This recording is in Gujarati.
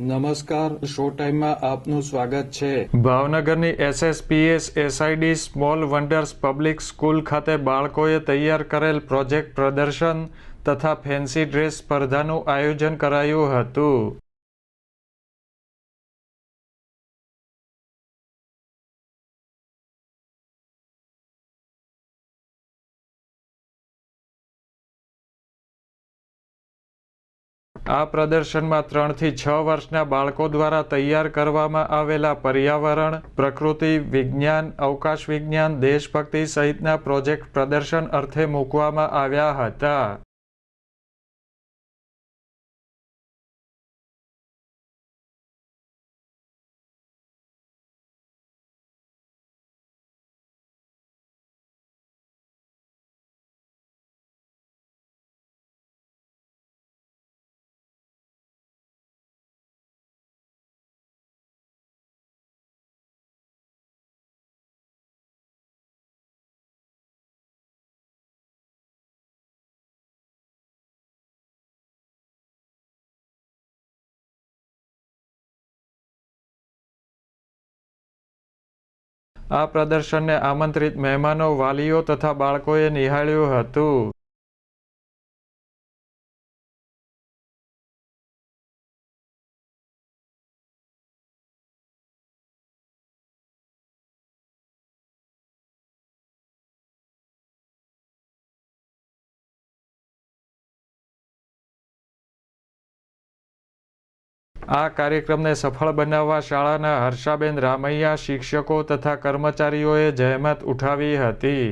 નમસ્કાર, શો ટાઈમમાં આપનું સ્વાગત છે. ભાવનગરની SSPS SID small wonders public school ખાતે બાળકોએ તૈયાર કરેલ પ્રોજેક્ટ પ્રદર્શન તથા ફેન્સી ડ્રેસ સ્પર્ધાનું આયોજન કરાયું હતું. આ પ્રદર્શનમાં ત્રણથી છ વર્ષના બાળકો દ્વારા તૈયાર કરવામાં આવેલા પર્યાવરણ, પ્રકૃતિ વિજ્ઞાન, અવકાશ વિજ્ઞાન, દેશભક્તિ સહિતના પ્રોજેક્ટ પ્રદર્શન અર્થે મૂકવામાં આવ્યા હતા. આ પ્રદર્શનને આમંત્રિત મહેમાનો વાલીઓ તથા બાળકોએ નિહાળ્યું હતું. આ કાર્યક્રમને સફળ બનાવવા શાળાના હર્ષાબેન રામૈયા શિક્ષકો તથા કર્મચારીઓએ જહેમત ઉઠાવી હતી.